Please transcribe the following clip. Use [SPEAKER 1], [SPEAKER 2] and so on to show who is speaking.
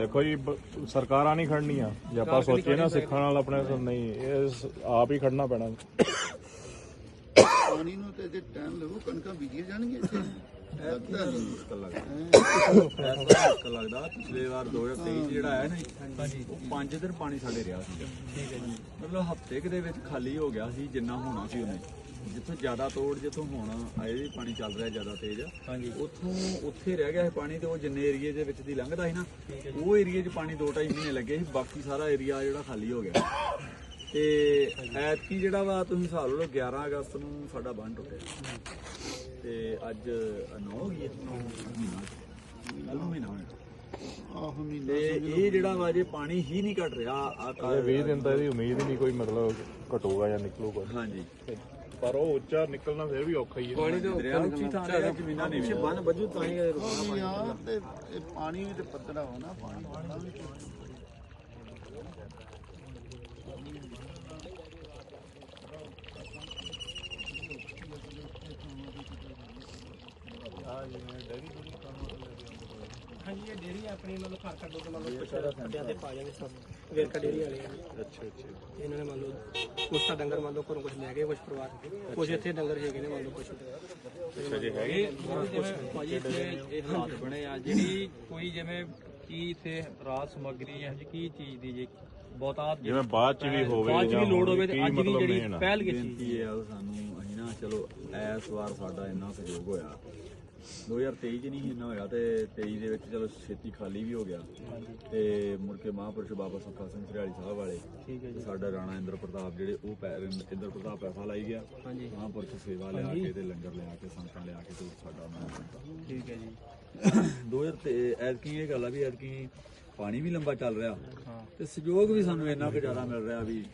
[SPEAKER 1] ਦੇਖੋ ਜੀ ਬ- ਸਰਕਾਰਾਂ ਨਹੀਂ ਖੜਨੀਆਂ। ਜੇ ਆਪਾਂ ਸੋਚੀਏ ਨਾ ਸਿੱਖਾਂ ਨਾਲ ਆਪਣੇ ਤੋਂ ਨਹੀਂ ਇਹ ਸ- ਆਪ ਹੀ ਖੜਨਾ ਪੈਣਾ।
[SPEAKER 2] ਪਾਣੀ ਨੂੰ ਤੇ ਜੇ ਟਾਈਮ ਲੱਗੂ ਕਣਕਾਂ ਬੀਜੀਆਂ ਜਾਣਗੀਆਂ ਇੱਥੇ। ਲੱਗਦਾ ਨਹੀਂ।
[SPEAKER 3] ਮੁਸ਼ਕਲ ਲੱਗਦਾ। ਮੁਸ਼ਕਲ ਲੱਗਦਾ। ਪਿਛਲੇ ਵਾਰ 2023 ਚ ਜਿਹੜਾ ਆਇਆ ਨਾ ਹਾਂਜੀ ਉਹ 5 ਦਿਨ ਪਾਣੀ ਸਾਡੇ ਰਿਹਾ ਸੀ ਠੀਕ ਹੈ ਜੀ। ਮਤਲਬ ਹਫ਼ਤੇ ਕੁ ਦੇ ਵਿੱਚ ਖਾਲੀ ਹੋ ਗਿਆ ਸੀ ਜਿੰਨਾ ਹੋਣਾ ਸੀ ਉਹਨੇ। ਜਿੱਥੋਂ ਜ਼ਿਆਦਾ ਤੋੜ ਜਿੱਥੋਂ ਹੁਣ ਆਏ ਵੀ ਪਾਣੀ ਚੱਲ ਰਿਹਾ ਜ਼ਿਆਦਾ ਤੇਜ਼। ਹਾਂਜੀ। ਉੱਥੋਂ ਉੱਥੇ ਰਹਿ ਗਿਆ ਸੀ ਪਾਣੀ ਤੇ ਉਹ ਜਿੰਨੇ ਏਰੀਏ ਦੇ ਵਿੱਚ ਦੀ ਲੰਘਦਾ ਸੀ ਨਾ ਉਹ ਏਰੀਏ 'ਚ ਪਾਣੀ 2.5 ਮਹੀਨੇ ਲੱਗੇ ਸੀ ਬਾਕੀ ਸਾਰਾ ਏਰੀਆ ਜਿਹੜਾ ਖਾਲੀ ਹੋ ਗਿਆ। ਤੇ ਐਤਕੀ ਜਿਹੜਾ ਵਾ ਤੁਸੀਂ ਹਿਸਾਬ ਲਓ 11 ਅਗਸਤ ਨੂੰ ਸਾਡਾ ਬੰਨ ਟੁੱਟਿਆ। ਤੇ ਅੱਜ 9 ਹੋ? ਗਈ ਹੈ ਮਹੀਨਾ ਕੱਲ ਨੂੰ ਮਹੀਨਾ ਹੋਇਆ
[SPEAKER 2] ਆਹ ਮਹੀਨਾ
[SPEAKER 3] ਤੇ ਇਹ ਜਿਹੜਾ ਵਾ ਜੇ ਪਾਣੀ ਹੀ ਨਹੀਂ ਘਟ ਰਿਹਾ ਆ
[SPEAKER 1] ਇਹ 20 ਦਿਨ ਤਾਂ ਇਹਦੀ ਉਮੀਦ ਹੀ ਨਹੀਂ ਕੋਈ ਮਤਲਬ ਘਟੂਗਾ ਜਾਂ ਨਿਕਲੂਗਾ।
[SPEAKER 3] ਹਾਂਜੀ।
[SPEAKER 1] ਪਰ ਉਹ ਉੱਚਾ ਨਿਕਲਣਾ ਫਿਰ ਵੀ ਔਖਾ ਹੀ ਹੈ।
[SPEAKER 3] ਪਾਣੀ ਦੇ ਦਰਿਆ ਉੱਚੀ ਥਾਂ ਤੇ ਜ਼ਮੀਨਾਂ ਨਹੀਂ ਵੀ
[SPEAKER 4] ਬੰਨ ਵੱਜੂ ਤਾਂ ਹੀ
[SPEAKER 2] ਵੀ ਆ ਤੇ ਇਹ ਪਾਣੀ ਵੀ ਤੇ ਪੱਧਰਾ ਹੋਣਾ ਪਾਣੀ ਪੜਨਾ ਵੀ
[SPEAKER 4] ਹਾਂਜੀ ਇਹ ਡੇਰੀ ਆਪਣੀ ਮਤਲਬ ਘਰ ਘਰ ਦੁੱਧ ਮੰਨ ਲਓ ਕੁਛ ਅੱਡਿਆਂ ਤੇ ਪਾ ਜਾਂਦੇ ਸਭ। ਵੇਰਕਾ ਡੇਰੀ ਵਾਲੇ ਆ। ਜੀ।
[SPEAKER 1] ਅੱਛਾ ਅੱਛਾ।
[SPEAKER 4] ਇਹਨਾਂ ਨੇ ਮੰਨ ਲਓ ਕੁਛ ਤਾਂ ਡੰਗਰ ਮੰਨ ਲਓ ਘਰੋਂ ਕੁਛ ਲੈ ਗਏ ਕੁਛ ਪਰਿਵਾਰ ਕੁਛ ਇੱਥੇ ਡੰਗਰ ਹੈਗੇ ਨੇ ਮੰਨ ਲਓ ਕੁਛ।
[SPEAKER 1] ਅੱਛਾ ਜੀ ਹੈਗੇ?
[SPEAKER 5] ਜਿਵੇਂ ਭਾਜੀ ਇੱਥੇ ਇਹ ਹਾਲਾਤ ਬਣੇ ਆ ਜਿਹੜੀ ਕੋਈ ਜਿਵੇਂ ਕੀ ਇੱਥੇ ਰਾਤ ਸਮੱਗਰੀ ਹੈ ਜੀ ਕੀ ਚੀਜ਼ ਦੀ ਜੀ ਬਹੁਤਾਤ
[SPEAKER 1] ਜਿਵੇਂ ਬਾਅਦ ਚ ਵੀ ਹੋਵੇ
[SPEAKER 5] ਬਾਅਦ ਚ
[SPEAKER 1] ਜਾਂ
[SPEAKER 5] ਵੀ ਲੋੜ ਹੋਵੇ
[SPEAKER 1] ਕੀ
[SPEAKER 5] ਤੇ ਅੱਜ ਦੀ
[SPEAKER 1] ਮਤਲਬ
[SPEAKER 5] ਜਿਹੜੀ
[SPEAKER 1] main ਆ?
[SPEAKER 5] ਪਹਿਲ ਕੀ
[SPEAKER 3] ਬੇਨਤੀ ਇਹ ਆ ਸਾਨੂੰ ਅਸੀਂ ਨਾ ਚਲੋ ਇਸ ਵਾਰ ਸਾਡਾ ਇੰਨਾ ਸਹਿਯੋਗ ਹੋਇਆ। 2023 ਚ ਨਹੀਂ ਇੰਨਾ ਹੋਇਆ ਤੇ 23 ਦੇ ਵਿੱਚ ਚਲੋ ਛੇਤੀ ਖਾਲੀ ਵੀ ਹੋ ਗਿਆ। ਤੇ ਮੁੜ ਕੇ ਮਹਾਂਪੁਰਸ਼ ਬਾਬਾ ਸੁੱਖਾ ਸਿੰਘ ਸਰਿਆਲੀ ਸਾਹਿਬ ਵਾਲੇ ਸਾਡਾ ਰਾਣਾ ਇੰਦਰ ਪ੍ਰਤਾਪ ਜਿਹੜੇ ਉਹ ਪੈ- ਇੰਦਰ ਪ੍ਰਤਾਪ ਪੈਸਾ ਲਾਈ ਗਿਆ। ਮਹਾਂਪੁਰਸ਼ ਸੇਵਾ ਲਿਆ ਕੇ ਤੇ ਲੰਗਰ ਲਿਆ ਕੇ ਸੰਤਾਂ ਲਿਆ ਕੇ ਤੇ ਸਾਡਾ ਉਹਨਾਂ ਨੇ ਕੀਤਾ
[SPEAKER 5] ਠੀਕ ਹੈ ਜੀ।
[SPEAKER 3] 2000 ਤੇ ਐਤਕੀ ਇਹ ਗੱਲ ਆ ਵੀ ਐਤਕੀ ਪਾਣੀ ਵੀ ਲੰਬਾ ਚੱਲ ਰਿਹਾ। ਤੇ ਸਹਿਯੋਗ ਵੀ ਸਾਨੂੰ ਇੰਨਾ ਕੁ ਜ਼ਿਆਦਾ ਮਿਲ ਰਿਹਾ ਵੀ